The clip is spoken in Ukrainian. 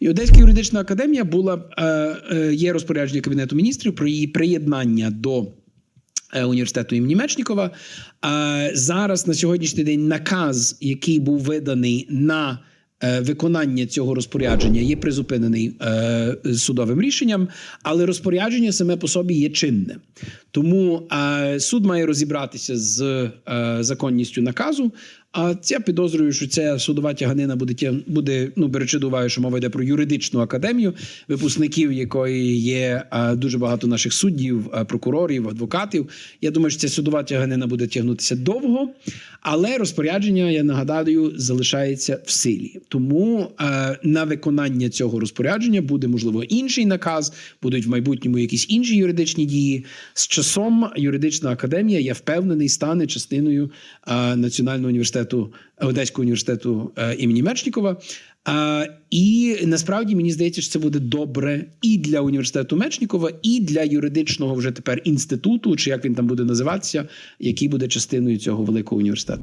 І Одеська юридична академія була е, е, є розпорядження кабінету міністрів про її приєднання до. е, Університету імені Мечнікова. Зараз на сьогоднішній день наказ, який був виданий на виконання цього розпорядження, є призупинений судовим рішенням, але розпорядження саме по собі є чинне. Тому суд має розібратися з законністю наказу. А я підозрюю, що ця судова тяганина буде буде, ну беручи до уваги, що мова йде про юридичну академію, випускників якої є дуже багато наших суддів, прокурорів, адвокатів. Я думаю, що ця судова тяганина буде тягнутися довго, але розпорядження, я нагадаю, залишається в силі. Тому на виконання цього розпорядження буде можливо інший наказ, будуть в майбутньому якісь інші юридичні дії. З часом юридична академія, я впевнений, стане частиною Національного університету Одеського університету е, імені Мечнікова. І насправді мені здається, що це буде добре і для університету Мечнікова, і для юридичного вже тепер інституту, чи як він там буде називатися, який буде частиною цього великого університету.